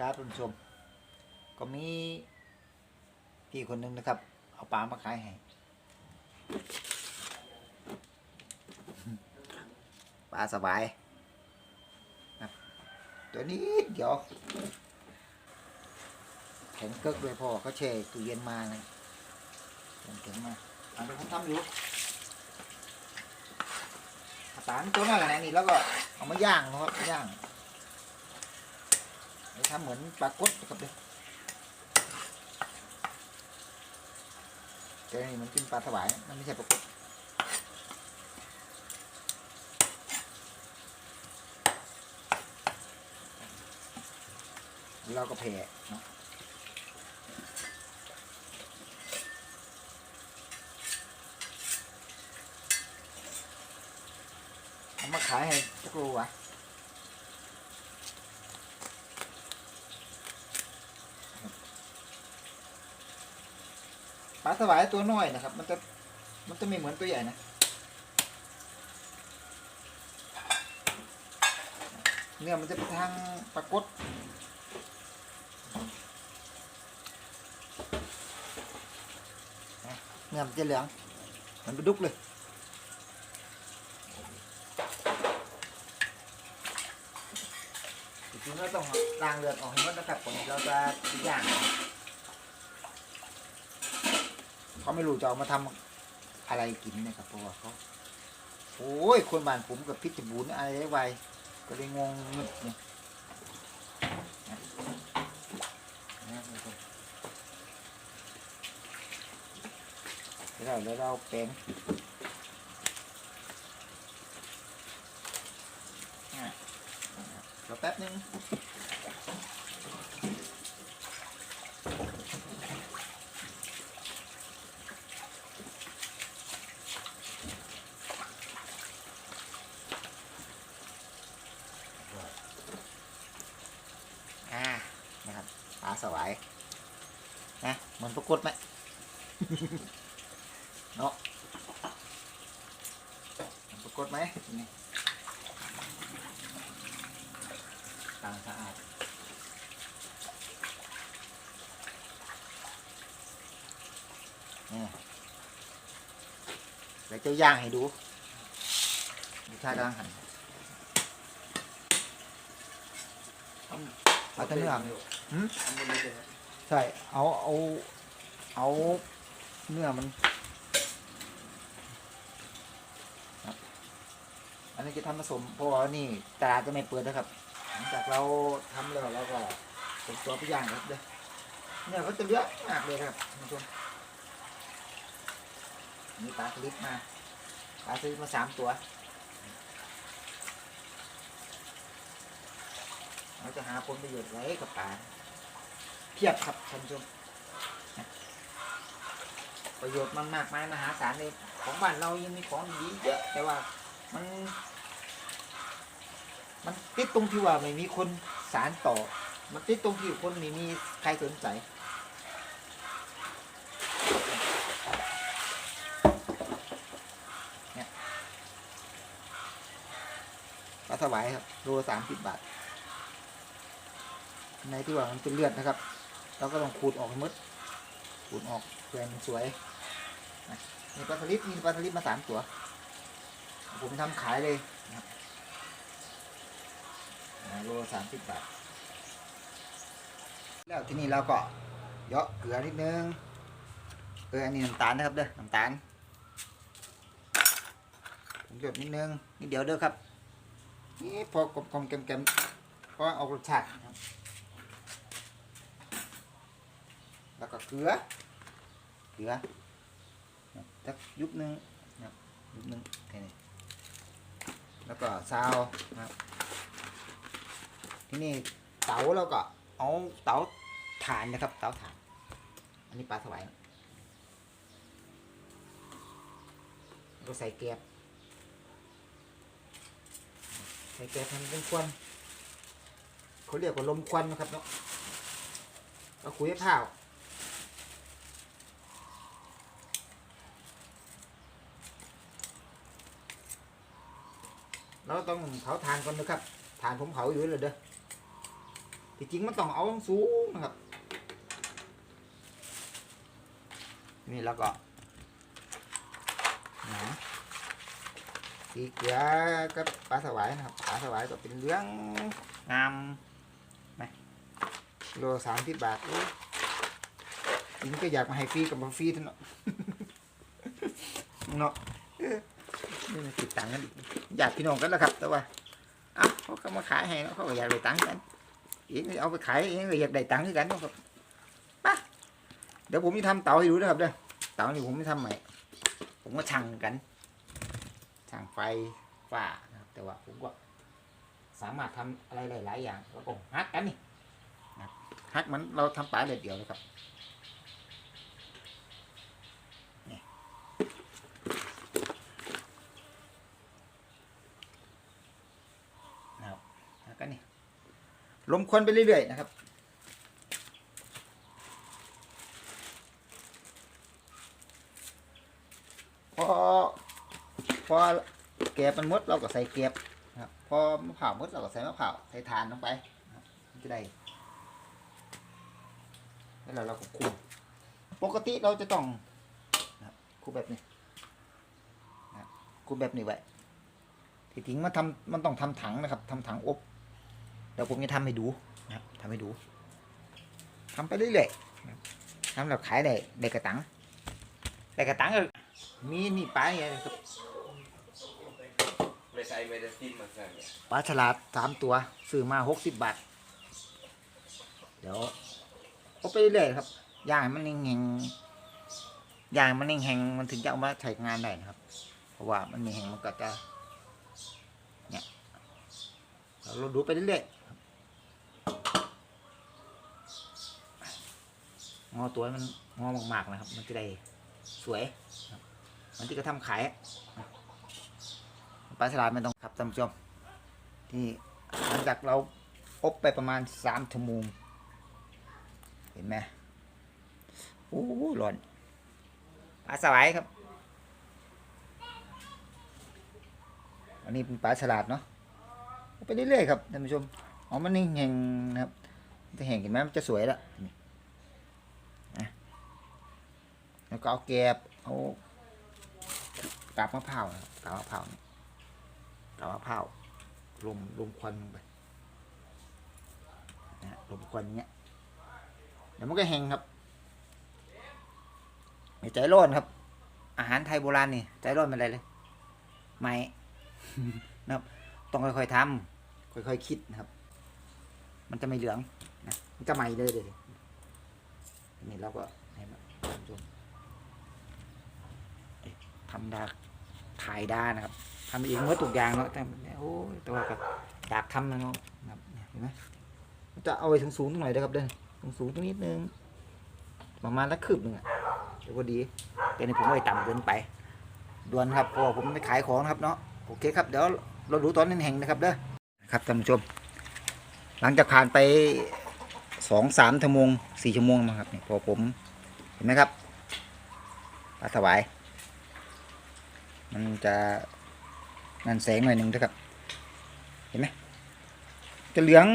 ครับท่านผู้ชม ก็มีพี่คนหนึงนะครับ เอาปลามาขายให้ปลาสบายตัวนี้เดี๋ยวแข็งเกิกด้วยพ่อเขาแช่ตู้เย็นมานะแข็งมาอันนี้ผมทำอยู่ปลาตัวนั้นแหละนี่แล้วก็เอามาย่างนะครับย่าง ไปทำเหมือนปลากดนะครับเด็กแต่นี่มันกินปลาถวายมันไม่ใช่ปลากดเราก็แผ่เนาะมาขายให้สักรูวะ ปลาสวายตัวน้อยนะครับ มันจะมันจะไม่เหมือนตัวใหญ่นะเนื้อมันจะไปทางปลากดเนื้อมันจะเหลืองมันไปดุกเลยจริงๆเราต้องล้างเลือดออกให้หมดนะครับก่อนที่เราจะอย่าง เขาไม่รู้จะเอามาทำอะไรกินนะครับเพราะว่าเขาโอ้ยคนบ้านผมกับพิษบูรณ์อะไรได้ไวก็เลยงงงึดเนี่ยนะนะท่านผู้ชมเดี๋ยวเราเดี๋ยวเราแปลงอะรอแป๊บนึง อ่า นะครับ ปลา สวายนะเหมือนปรากฏไหมเนาะเหมือนปรากฏไหมนี่ต่างสะอาดนี่เดี๋ยวจะย่างให้ดูดูท่ากำลังหันเอาแต่เนื้อ หืมใช่ เอา เอา เอา เนื้อมันครับอันนี้จะทำผสมเพราะว่านี่ตลาดจะไม่เปิดนะครับ หลังจากเราทำแล้วเราก็ส่งตัวไปย่างครับเด้อเนื้อก็จะเยอะมากเลยครับท่านผู้ชมมีปลาสลิดมาปลาสลิดมาสามตัว เราจะหาผลประโยชน์อะไว้กับปลา เพียบครับท่านผู้ชมนประโยชน์มันมากมายมหาศาลเลยของบ้านเรายังมีของดีเยอะแต่ว่ามัน มันติดตรงที่ว่าไม่มีคนสารต่อ มันติดตรงที่คนไม่มีใครสนใจเนี่ยปลาสวายครับโลสามสิบบาท ในที่ว่ามันเป็นเลือดนะครับ เราก็ต้องขูดออกให้มดขูดออกเพื่อให้มันสวยมีปลาสลิดมีปลาสลิดมาสามตัว ผมทำขายเลยนะครับอ่าโลสามสิบบาท แล้วที่นี่เราก็เยาะเกลือนิดนึง เอออันนี้น้ำตาลนะครับเด้อ น้ำตาลผมหยดนิดนึงนิดเดียวเด้อครับ นี่พอกลมๆแกมๆเพราะว่าเอารสชาติครับ แล้วก็เกลือ เกลือสักยุบหนึงนะยุบหนึงแค่นี้แล้วก็ซาวนะที่นี่เตาเราก็เอาเตาถ่านนะครับ เตาถ่าน อันนี้ปลาสวายก็ใส่แกลบใส่แกบให้มันเป็นควันเขาเรียกว่าลมควันนะครับเนาะก็คุยให้ผ้าว เราต้องเผาถ่านก่อนนะครับถ่านผมเผาอยู่เลยเด้อที่จริงมันต้องเอาสูงนะครับ นี่แล้วก็หนังสีเกลือกับปลาสวายนะครับปลาสวายก็เป็นเรื่องงามไหมโลสามสิบบาทโอ้ยจริงก็อยากมาให้ฟรีกับมาฟรีท่านั้นเนาะเอ ติดตังกันอยากพี่น้องกันแล้วครับ แต่ว่าเอ้าเขาก็มาขายให้เนาะเขาก็อยากได้ตังกันเองเอาไปขายเองก็อยากได้ตังค์ด้วยกันนะครับไปเดี๋ยวผมจะทำเตาให้ดูนะครับเด้อเตานี่ผมไม่ทำใหม่ผมก็ช่างกันช่างไฟฟ้านะครับแต่ว่าผมก็สามารถทำอะไรหลาย ๆ อย่างแล้วก็ฮักกันนี่ฮักมันเราทำปลาเด็ดเดียวเลยครับนะครับแล้วก็นี่ ลมควันไปเรื่อยๆนะครับ พอพอแกบมันมดเราก็ใส่เก็บนะครับพอมะพร้าวมดเราก็ใส่มะพร้าวใส่ทานลงไปนะครับมันจะได้แล้วเราก็คลุมปกติเราจะต้องครับคลุมแบบนี้ครับคลุมแบบนี้ไว้ที่จริงมันทำมันต้องทำถังนะครับทำถังอบ เดี๋ยวผมจะทำให้ดูนะครับทำให้ดูทำไปเรื่อยๆทำแล้วขายได้ได้กระตังได้กระตังก็มีนี่ปลาอย่างครับไม่ใช่ไม่ได้ซิมมาสั่ปลาฉลาดสามตัวซื้อมาหกสิบบาท เดี๋ยวเอาไปเรื่อยๆครับย่างมันแห้งๆย่างมันแห้งๆมันถึงจะเอามาใช้งานได้นะครับ เพราะว่ามันมีแห้งมันก็จะ เราดูไปเรื่อยๆงอตัวมันงอมากๆนะครับ มันจะได้สวยครับมันที่กระทำขายปลาฉลาดไม่ต้องครับท่านผู้ชมที่หลังจากเราอบไปประมาณสามชั่วโมงเห็นไหมโอ้โหร้อนปลาสวายครับ อันนี้เป็นปลาฉลาดเนาะ ไปเรื่อยๆครับท่านผู้ชมอ๋อมันนี่แห้งนะครับจะแห้งเห็นไหมมันจะสวยละแล้วก็เอาแกบเอากาบมะพร้าวนะครับกาบมะพร้าวกาบมะพร้าวลมลมควันลงไปนะลมควันอย่างเงี้ยเดี๋ยวมันก็แห้งครับไม่ใจร้อนครับ อาหารไทยโบราณนี่ใจร้อนเป็นไรเลย ไม่นะครับ ต้องค่อยๆทำค่อยๆคิดนะครับ มันจะไม่เหลืองนะมันจะใหม่เลยเลยนี่เราก็ให้มันท่าชมทำดาถ่ายด้านะครับทำเองเมื่อตุกยางเนาะแต่โอ้ยแตัวาก็อยากทำนะเนาะนะเห็นไหมมันจะเอาไว้สูงๆตรงไหนอยนะครับเด้อสูงๆตรงนิดนึงประมาณละคืบหนึ่งอะเดี๋ยวพอดีแต่นี่ผมไม่ต่ำเกินไปด่วนครับเพราะว่าผมไม่ขายของนะครับเนาะโอเคครับเดี๋ยว เราดูตอนนั้นแห่งนะครับเด้อครับท่านผู้ชม หลังจากผ่านไปสองสามชั่วโมงสี่ชั่วโมงมาครับนี่พอผมเห็นไหมครับปลาสวาย มันจะนั่นแสงหน่อยหนึ่งนะครับ เห็นไหมจะเหลือง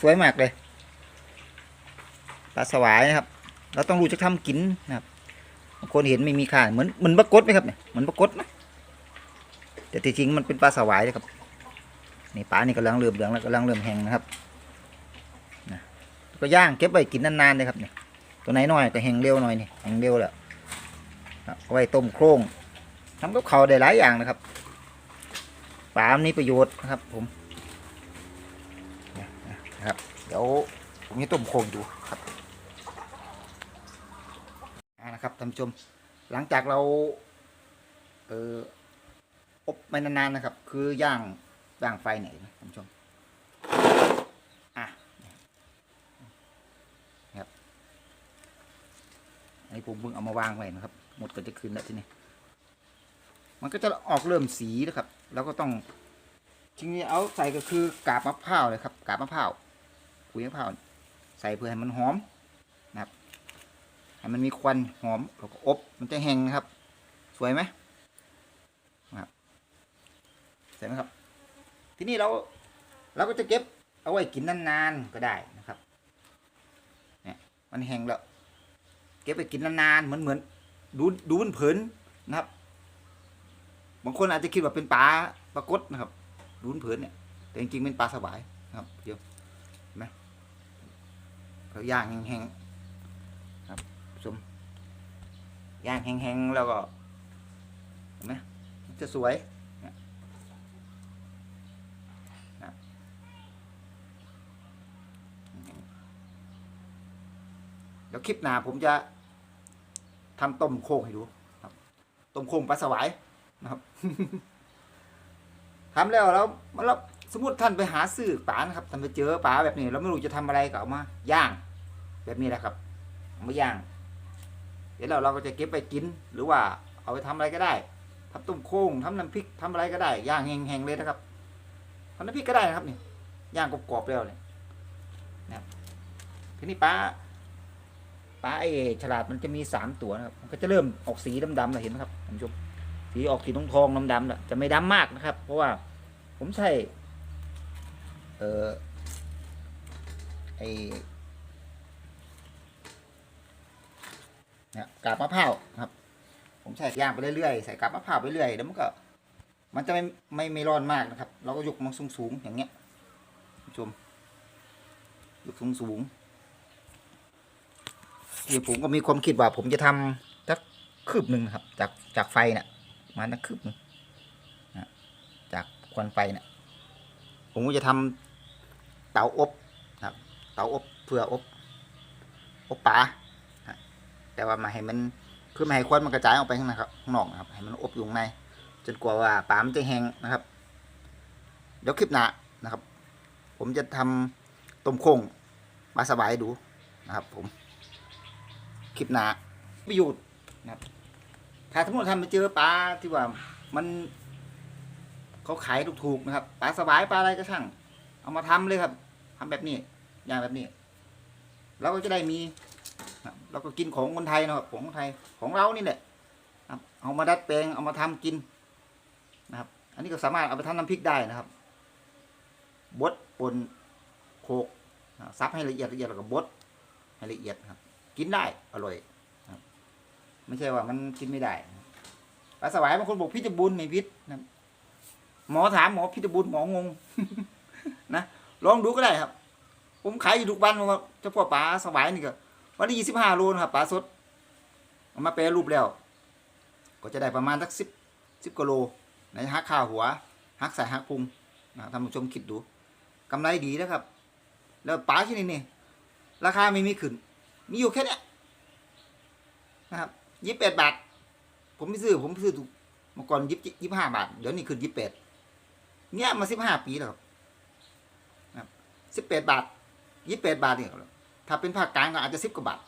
สวยมากเลยปลาสวายนะครับ เราต้องรู้จะทำกินนะครับคนเห็นไม่มีค่าเหมือนเหมือนปลากดไหมครับเนี่ยเหมือนปลากดไหม แต่ที่จริงมันเป็นปลาสวายนะครับนี่ปลานี่กำลังเริ่มเหลืองแล้วกำลังเริ่มแห้งนะครับนะก็ย่างเก็บไว้กินนานๆเลยครับเนี่ยตัวไหนน้อยก็แห้งเร็วหน่อยนี่แห้งเร็วแล้วนะเอาไว้ต้มโครงทำกับเขาวได้หลายอย่างนะครับปลามีประโยชน์นะครับ ผมเนี่ยนะครับเดี๋ยวผมจะต้มโครงดูครับนะครับท่านผู้ชมหลังจากเราเออ อบไม่นานๆนะครับ คือย่างย่างไฟไหนนะท่านผู้ชมอะนะครับอันนี้ผมเพิ่งเอามาวางไว้นะครับ หมดก็จะคืนแล้วทีนี้มันก็จะออกเริ่มสีนะครับ แล้วก็ต้องทีนี้เอาใส่ก็คือกาบมะพร้าวเลยครับกาบมะพร้าวขุยมะพร้าวใส่เพื่อให้มันหอมนะครับให้มันมีควันหอมแล้วก็อบมันจะแห้งนะครับ สวยไหม ใช่ไหมครับ ทีนี้เราเราก็จะเก็บเอาไว้กินนานๆก็ได้นะครับเนี่ยมันแห้งแล้วเก็บไปกินนานๆเหมือนเหมือนดูดูมันเผินนะครับบางคนอาจจะคิดว่าเป็นปลาปลากดนะครับดูมันเผินเนี่ย แต่จริงๆเป็นปลาสวายนะครับเดี๋ยวเห็นไหมเขาย่างแห้งๆครับชมย่างแห้งๆแล้วก็เห็นไหมจะสวยเนี่ยนะเดี๋ยวคลิปหน้าผมจะทำต้มโค้งให้ดูครับต้มโค้งปลาสวายนะครับทำแล้วแล้วแล้วสมมติท่านไปหาซื้อปลานะครับท่านไปเจอปลาแบบนี้เราไม่รู้จะทำอะไรก็เอามาย่าง แบบนี้แหละครับเอามาย่าง เดี๋ยวเราเราก็จะเก็บไปกิน หรือว่าเอาไปทำอะไรก็ได้ทำต้มโค้งทำน้ำพริกทำอะไรก็ได้ ย่างแห้งๆเลยนะครับทำน้ำพริกก็ได้นะครับนี่ย่างกรอบๆแล้วเนี่ยนะครับทีนี้ปลา ปลาไอ้ฉลาดมันจะมีสามตัวนะครับมันก็จะเริ่มออกสีดำๆเลยเห็นไหมครับท่านผู้ชมสีออกสีทองทองๆดำๆนะจะไม่ดำมากนะครับ เพราะว่าผมใช้เอ่อไอเนี่ยกาบมะพร้าวครับ ผมใส่ย่างไปเรื่อยๆใส่กาบมะพร้าวไปเรื่อยแล้วมันก็ มันจะไม่ไม่ไม่ร้อนมากนะครับ เราก็ยกมันสูงๆอย่างเงี้ยคุณผู้ชมยกสูงๆ ที่ผมก็มีความคิดว่าผมจะทำสักคืบหนึ่งครับ จากจากไฟเนี่ยมานักคืบหนึงนะจากควันไฟเนะี่ยผมก็จะทำเตาอบนะครับ เตาอบเพื่ออบอบปลานะแต่ว่ามาให้มันคือไม่ให้ควันมันกระจายออกไปข้างในครับข้างนอกนะครับให้มันอบอยู่ใน จนกว่าว่าปลามันจะแห้งนะครับ เดี๋ยวคลิปหน้านะครับ ผมจะทำต้มโค้งปลาสบายดูนะครับ ผม คลิปหนาประโยชน์นะครับ ถ้าสมมติทำไปเจอปลาที่ว่ามันเขาขายถูกๆนะครับปลาสบายปลาอะไรก็ช่าง เอามาทำเลยครับทำแบบนี้ อย่างแบบนี้เราก็จะได้มีเราก็กินของคนไทยนะครับของไทยของเรานี่แหละครับเอามาดัดแปลงเอามาทำกินนะครับ อันนี้ก็สามารถเอาไปทำน้ำพริกได้นะครับบดปนโขกซับให้ละเอียดละเอียดแล้วก็บดให้ละเอียดครับ กินได้อร่อยไม่ใช่ว่ามันกินไม่ได้ปลาสวายบางคนบอกพิษบุญไม่พิษนะหมอถามหมอพิษบุญหมองงนะลองดูก็ได้ครับ ผมขายอยู่ทุกวันว่าเฉพาะปลาสวายนี่ก็วันที่ยี่สิบห้าโลนะครับปลาสดเอามาแปรรูปแล้ว ก็จะได้ประมาณสักสิบสิบกิโลในหักข้าวหัวหักใส่หักพุงนะท่านผู้ชมคิดดูกำไรดีนะครับ แล้วปลาชนิดนี้ราคาไม่มีขึ้น มีอยู่แค่นี้นะครับยี่สิบแปดบาท ผมไม่ซื้อ ผมซื้อถูกเมื่อก่อนยี่สิบยี่ห้าบาท เดี๋ยวนี้ขึ้นยี่สิบแปดเนี่ยมาสิบห้าปีแล้วครับสิบแปดบาทยี่สิบแปดบาทเนี่ยถ้าเป็นภาคกลางก็อาจจะสิบกว่าบาท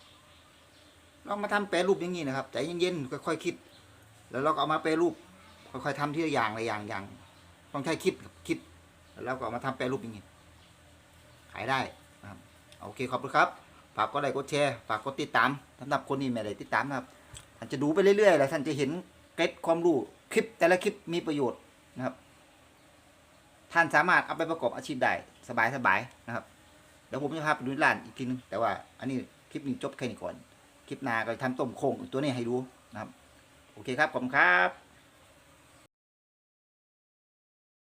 ลองมาทำแปรรูปอย่างนี้นะครับใจเย็นๆค่อยๆคิด แล้วเราก็เอามาแปรรูปค่อยๆทำทีละอย่างละอย่างอย่างต้องใช้คิดคิด แล้วก็เอามาทำแปรรูปอย่างนี้ขายได้นะครับโอเคขอบคุณครับ ฝากกดไลค์กดแชร์ฝากกดติดตามสำหรับคนที่ไม่ได้ติดตามนะครับท่านจะดูไปเรื่อยๆแล้วท่านจะเห็นเกร็ดความรู้คลิปแต่ละคลิปมีประโยชน์นะครับ ท่านสามารถเอาไปประกอบอาชีพได้สบายๆนะครับเดี๋ยวผมจะพาไปดูร้านอีกทีนึงแต่ว่าอันนี้คลิปนี้จบแค่นี้ก่อน คลิปหน้าก็ทำต้มโค้งตัวนี้ให้ดูนะครับ โอเคครับขอบคุณครับ